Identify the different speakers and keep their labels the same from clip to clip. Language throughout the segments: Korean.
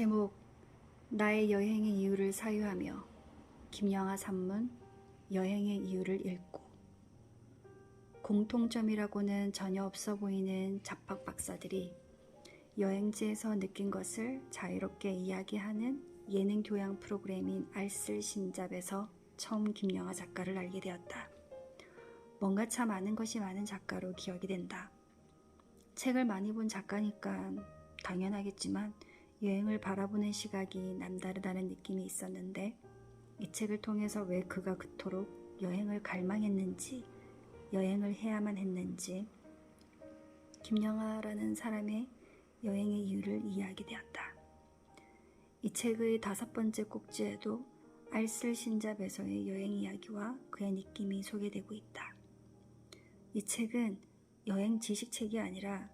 Speaker 1: 제목 나의 여행의 이유를 사유하며 김영하 산문 여행의 이유를 읽고 공통점이라고는 전혀 없어 보이는 잡학 박사들이 여행지에서 느낀 것을 자유롭게 이야기하는 예능 교양 프로그램인 알쓸 신잡에서 처음 김영하 작가를 알게 되었다. 뭔가 참 아는 것이 많은 작가로 기억이 된다. 책을 많이 본 작가니까 당연하겠지만 여행을 바라보는 시각이 남다르다는 느낌이 있었는데 이 책을 통해서 왜 그가 그토록 여행을 갈망했는지 여행을 해야만 했는지 김영하라는 사람의 여행의 이유를 이해하게 되었다. 이 책의 다섯 번째 꼭지에도 알쓸 신잡에서의 여행 이야기와 그의 느낌이 소개되고 있다. 이 책은 여행 지식책이 아니라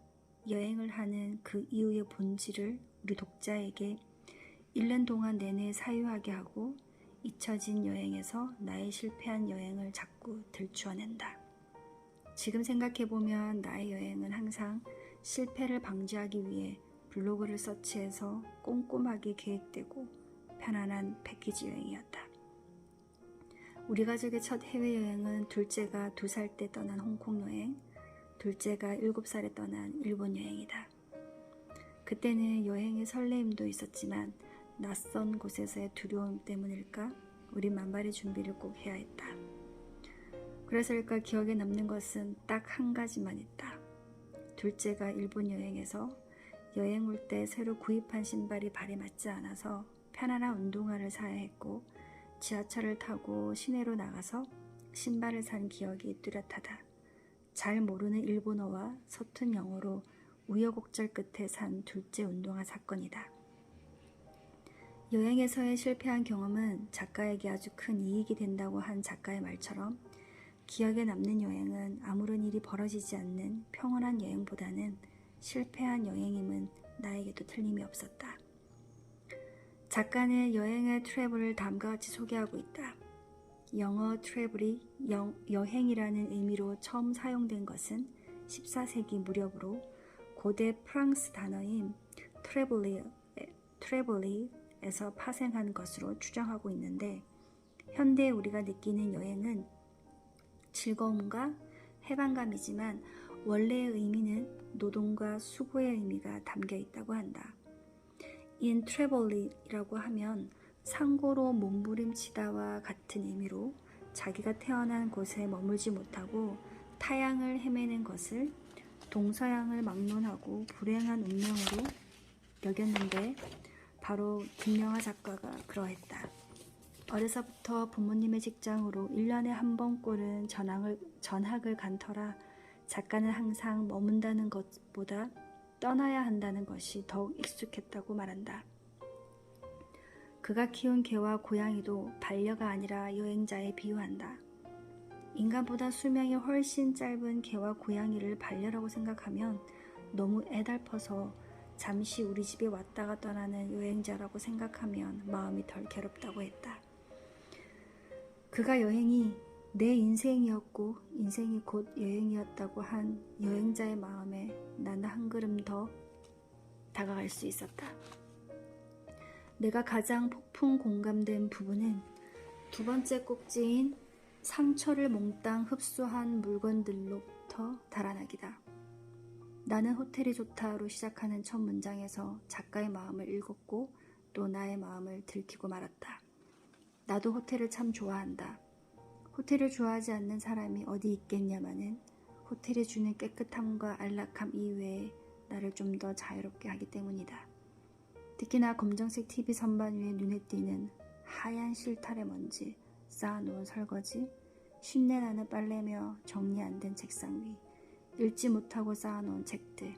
Speaker 1: 여행을 하는 그 이유의 본질을 우리 독자에게 1년 동안 내내 사유하게 하고 잊혀진 여행에서 나의 실패한 여행을 자꾸 들추어낸다. 지금 생각해보면 나의 여행은 항상 실패를 방지하기 위해 블로그를 서치해서 꼼꼼하게 계획되고 편안한 패키지 여행이었다. 우리 가족의 첫 해외여행은 둘째가 두 살 때 떠난 홍콩 여행, 둘째가 일곱 살에 떠난 일본 여행이다. 그때는 여행의 설레임도 있었지만 낯선 곳에서의 두려움 때문일까? 우리 만발의 준비를 꼭 해야 했다. 그래서일까 기억에 남는 것은 딱 한 가지만 있다. 둘째가 일본 여행에서 여행 올 때 새로 구입한 신발이 발에 맞지 않아서 편안한 운동화를 사야 했고 지하철을 타고 시내로 나가서 신발을 산 기억이 뚜렷하다. 잘 모르는 일본어와 서툰 영어로 우여곡절 끝에 산 둘째 운동화 사건이다. 여행에서의 실패한 경험은 작가에게 아주 큰 이익이 된다고 한 작가의 말처럼 기억에 남는 여행은 아무런 일이 벌어지지 않는 평온한 여행보다는 실패한 여행임은 나에게도 틀림이 없었다. 작가는 여행의 트래블을 다음과 같이 소개하고 있다. 영어 트래블이 여, 여행이라는 의미로 처음 사용된 것은 14세기 무렵으로 고대 프랑스 단어인 트래블리, 트래블리에서 파생한 것으로 추정하고 있는데 현대 우리가 느끼는 여행은 즐거움과 해방감이지만 원래의 의미는 노동과 수고의 의미가 담겨 있다고 한다. in travel이라고 하면 상고로 몸부림치다와 같은 의미로 자기가 태어난 곳에 머물지 못하고 타양을 헤매는 것을 동서양을 막론하고 불행한 운명으로 여겼는데 바로 김영하 작가가 그러했다. 어려서부터 부모님의 직장으로 1년에 한 번꼴은 전학을, 전학을 간 터라 작가는 항상 머문다는 것보다 떠나야 한다는 것이 더욱 익숙했다고 말한다. 그가 키운 개와 고양이도 반려가 아니라 여행자에 비유한다. 인간보다 수명이 훨씬 짧은 개와 고양이를 반려라고 생각하면 너무 애달퍼서 잠시 우리 집에 왔다가 떠나는 여행자라고 생각하면 마음이 덜 괴롭다고 했다. 그가 여행이 내 인생이었고 인생이 곧 여행이었다고 한 여행자의 마음에 나는 한 걸음 더 다가갈 수 있었다. 내가 가장 폭풍 공감된 부분은 두 번째 꼭지인 상처를 몽땅 흡수한 물건들로부터 달아나기다. 나는 호텔이 좋다로 시작하는 첫 문장에서 작가의 마음을 읽었고 또 나의 마음을 들키고 말았다. 나도 호텔을 참 좋아한다. 호텔을 좋아하지 않는 사람이 어디 있겠냐마는 호텔이 주는 깨끗함과 안락함 이외에 나를 좀 더 자유롭게 하기 때문이다. 특히나 검정색 TV 선반 위에 눈에 띄는 하얀 실타래 먼지, 쌓아놓은 설거지, 쉰내나는 빨래며 정리 안된 책상 위, 읽지 못하고 쌓아놓은 책들,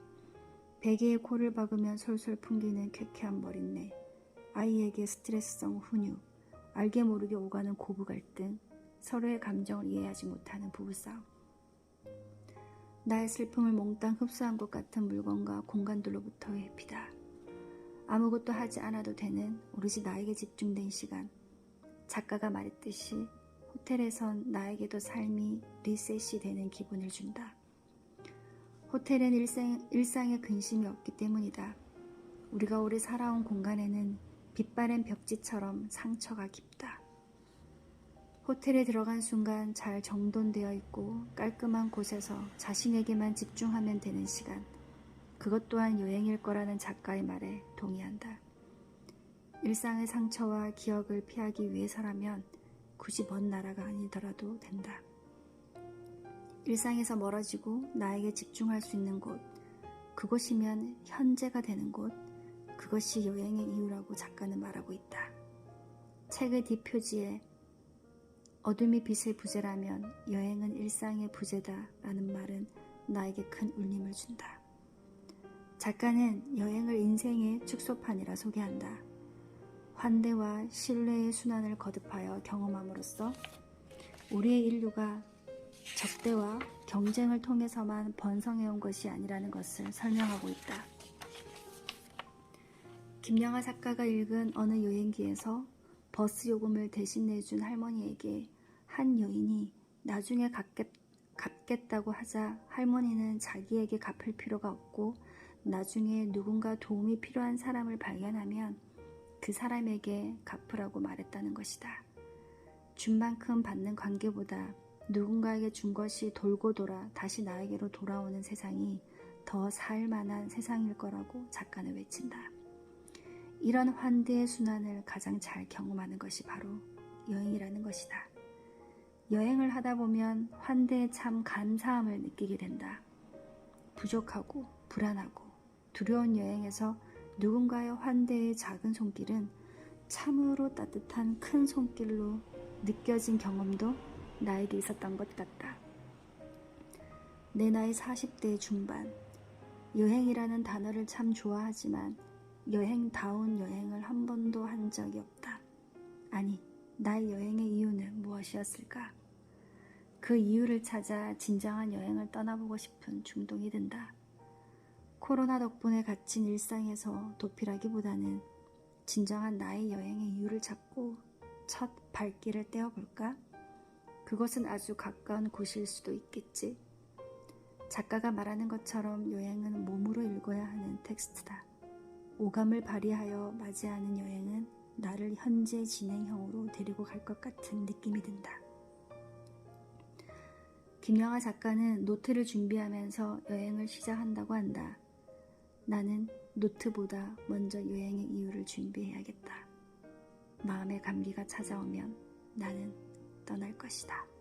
Speaker 1: 베개에 코를 박으면 솔솔 풍기는 쾌쾌한 머릿내, 아이에게 스트레스성 훈육, 알게 모르게 오가는 고부 갈등, 서로의 감정을 이해하지 못하는 부부싸움. 나의 슬픔을 몽땅 흡수한 것 같은 물건과 공간들로부터의 회피다. 아무것도 하지 않아도 되는 오로지 나에게 집중된 시간. 작가가 말했듯이 호텔에선 나에게도 삶이 리셋이 되는 기분을 준다. 호텔은 일상, 일상에 근심이 없기 때문이다. 우리가 오래 살아온 공간에는 빛바랜 벽지처럼 상처가 깊다. 호텔에 들어간 순간 잘 정돈되어 있고 깔끔한 곳에서 자신에게만 집중하면 되는 시간. 그것 또한 여행일 거라는 작가의 말에 동의한다. 일상의 상처와 기억을 피하기 위해서라면 굳이 먼 나라가 아니더라도 된다. 일상에서 멀어지고 나에게 집중할 수 있는 곳, 그곳이면 현재가 되는 곳, 그것이 여행의 이유라고 작가는 말하고 있다. 책의 뒷표지에 어둠이 빛의 부재라면 여행은 일상의 부재다 라는 말은 나에게 큰 울림을 준다. 작가는 여행을 인생의 축소판이라 소개한다. 환대와 신뢰의 순환을 거듭하여 경험함으로써 우리의 인류가 적대와 경쟁을 통해서만 번성해온 것이 아니라는 것을 설명하고 있다. 김영하 작가가 읽은 어느 여행기에서 버스 요금을 대신 내준 할머니에게 한 여인이 나중에 갚겠, 갚겠다고 하자 할머니는 자기에게 갚을 필요가 없고 나중에 누군가 도움이 필요한 사람을 발견하면 그 사람에게 갚으라고 말했다는 것이다. 준 만큼 받는 관계보다 누군가에게 준 것이 돌고 돌아 다시 나에게로 돌아오는 세상이 더 살만한 세상일 거라고 작가는 외친다. 이런 환대의 순환을 가장 잘 경험하는 것이 바로 여행이라는 것이다. 여행을 하다 보면 환대에 참 감사함을 느끼게 된다. 부족하고 불안하고 두려운 여행에서 누군가의 환대의 작은 손길은 참으로 따뜻한 큰 손길로 느껴진 경험도 나에게 있었던 것 같다. 내 나이 40대 중반, 여행이라는 단어를 참 좋아하지만 여행다운 여행을 한 번도 한 적이 없다. 아니, 나의 여행의 이유는 무엇이었을까? 그 이유를 찾아 진정한 여행을 떠나보고 싶은 중동이 든다. 코로나 덕분에 갇힌 일상에서 도피라기보다는 진정한 나의 여행의 이유를 찾고 첫 발길을 떼어볼까? 그것은 아주 가까운 곳일 수도 있겠지. 작가가 말하는 것처럼 여행은 몸으로 읽어야 하는 텍스트다. 오감을 발휘하여 맞이하는 여행은 나를 현재 진행형으로 데리고 갈 것 같은 느낌이 든다. 김영하 작가는 노트를 준비하면서 여행을 시작한다고 한다. 나는 노트보다 먼저 여행의 이유를 준비해야겠다. 마음의 감기가 찾아오면 나는 떠날 것이다.